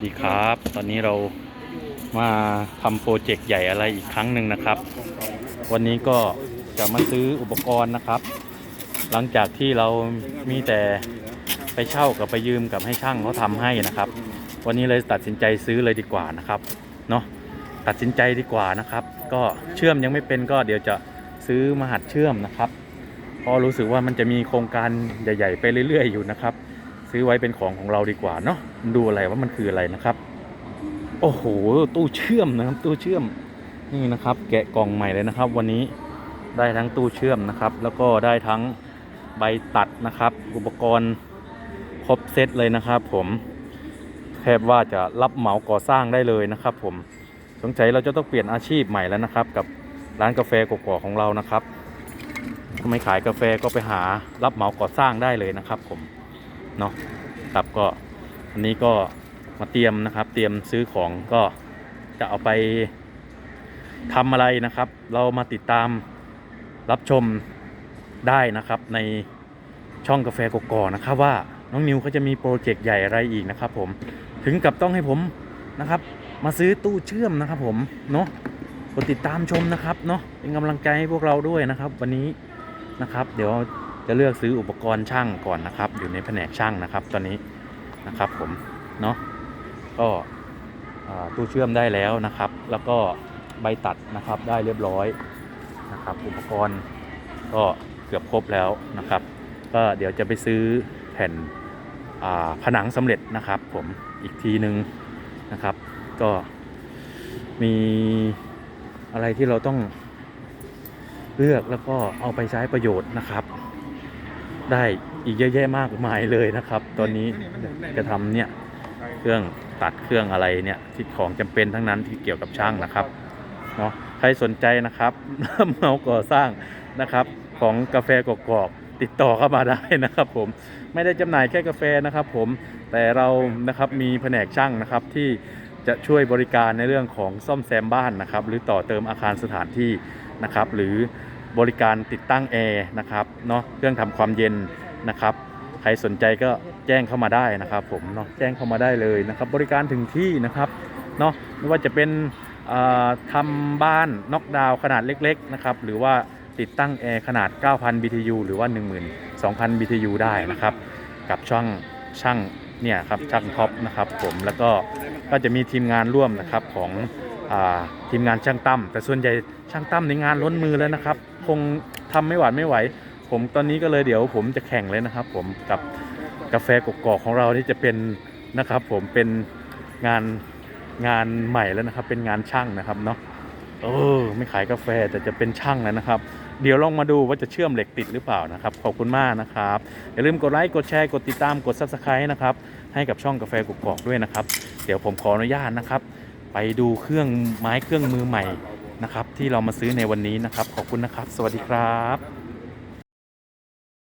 สวัสดีครับ ตอนนี้เรามาทำโปรเจกต์ใหญ่อะไรอีกครั้งหนึ่งนะครับ วันนี้ก็จะมาซื้ออุปกรณ์นะครับ หลังจากที่เรามีแต่ไปเช่ากับไปยืมกับให้ช่างเขาทำให้นะครับ วันนี้เลยตัดสินใจซื้อเลยดีกว่านะครับเนาะตัดสินใจดีกว่านะครับ ก็เชื่อมยังไม่เป็นก็เดี๋ยวจะซื้อมาหัดเชื่อมนะครับเพราะรู้สึกว่ามันจะมีโครงการใหญ่ ๆ ไปเรื่อย ๆ อยู่นะครับ ซื้อไว้เป็นของของเราดีกว่าเนาะดูอะไรว่ามันคืออะไรนะครับ โอ้โหตู้เชื่อมนะครับ ตู้เชื่อมนี่นะครับ แกะกล่องใหม่เลยนะครับ วันนี้ได้ทั้งตู้เชื่อมนะครับ แล้วก็ได้ทั้งใบตัดนะครับ อุปกรณ์ครบเซตเลยนะครับผมแทบว่าจะรับเหมาก่อสร้างได้เลยนะครับ ผมสงสัยเราจะต้องเปลี่ยนอาชีพใหม่แล้วนะครับ กับร้านกาแฟกอกของเรานะครับถ้าไม่ขายกาแฟก็ไปหารับเหมาก่อสร้างได้เลยนะครับผม เนาะครับก็อันนี้ก็มาเตรียมนะครับ เตรียมซื้อของก็จะเอาไปทำอะไรนะครับ เรามาติดตามรับชมได้นะครับในช่องกาแฟกกอกนะครับว่าน้องนิวเขาจะมีโปรเจกต์ใหญ่อะไรอีกนะครับ ผมถึงกับต้องให้ผมนะครับ มาซื้อตู้เชื่อมนะครับผมเนาะกดติดตามชมนะครับเนาะเป็นกำลังใจให้พวกเราด้วยนะครับ วันนี้นะครับ เดี๋ยว จะเลือกซื้ออุปกรณ์ช่างก่อนนะครับ อยู่ในแผนกช่างนะครับ ตอนนี้นะครับผมเนาะก็ตู้เชื่อมได้แล้วนะครับ แล้วก็ใบตัดนะครับได้เรียบร้อยนะครับ อุปกรณ์ก็เกือบครบแล้วนะครับ ก็เดี๋ยวจะไปซื้อแผ่นผนังสำเร็จนะครับผมอีกทีหนึ่งนะครับ ก็มีอะไรที่เราต้องเลือกแล้วก็เอาไปใช้ประโยชน์นะครับ ได้อีกเยอะแยะมากมายเลยนะครับ ตอนนี้จะทำเนี่ยเครื่องตัดเครื่องอะไรเนี่ยที่ของจำเป็นทั้งนั้นที่เกี่ยวกับช่างนะครับเนาะใครสนใจนะครับเมาก่อสร้างนะครับ ของกาแฟกกอกติดต่อเข้ามาได้นะครับ ผมไม่ได้จำหน่ายแค่กาแฟนะครับ ผมแต่เรานะครับมีแผนกช่างนะครับที่จะช่วยบริการในเรื่องของซ่อมแซมบ้านนะครับ หรือต่อเติมอาคารสถานที่นะครับ หรือ บริการติดตั้งแอร์นะครับเนาะเครื่องทำความเย็นนะครับ ใครสนใจก็แจ้งเข้ามาได้นะครับ ผมเนาะแจ้งเข้ามาได้เลยนะครับ บริการถึงที่นะครับเนาะไม่ว่าจะเป็นอ่าทำบ้านน็อกดาวขนาดเล็กๆนะครับหรือว่าติดตั้งแอร์ขนาด 9,000 BTU หรือว่า 12,000 BTU ได้นะครับ กับช่างช่างเนี่ยครับช่างท็อปนะครับผมแล้วก็ก็จะมีทีมงานร่วมนะครับของอทีมงานช่างตั้มแต่ส่วนใหญ่ช่างตั้มในงานล้นมือแล้วนะครับ คงทำไม่หวาดไม่ไหว ผมตอนนี้ก็เลยเดี๋ยวผมจะแข่งเลยนะครับ ผมกับกาแฟกกอกของเรานี่จะเป็นนะครับ ผมเป็นงานงานใหม่แล้วนะครับ เป็นงานช่างนะครับเนาะเออไม่ขายกาแฟแต่จะเป็นช่างแล้วนะครับ เดี๋ยวลองมาดูว่าจะเชื่อมเหล็กติดหรือเปล่านะครับ ขอบคุณมากนะครับ อย่าลืมกดไลค์กดแชร์กดติดตามกด subscribe นะครับ ให้กับช่องกาแฟกกอกด้วยนะครับ เดี๋ยวผมขออนุญาตนะครับ ไปดูเครื่องไม้เครื่องมือใหม่ นะครับที่เรามาซื้อในวันนี้นะครับ ขอบคุณนะครับ สวัสดีครับ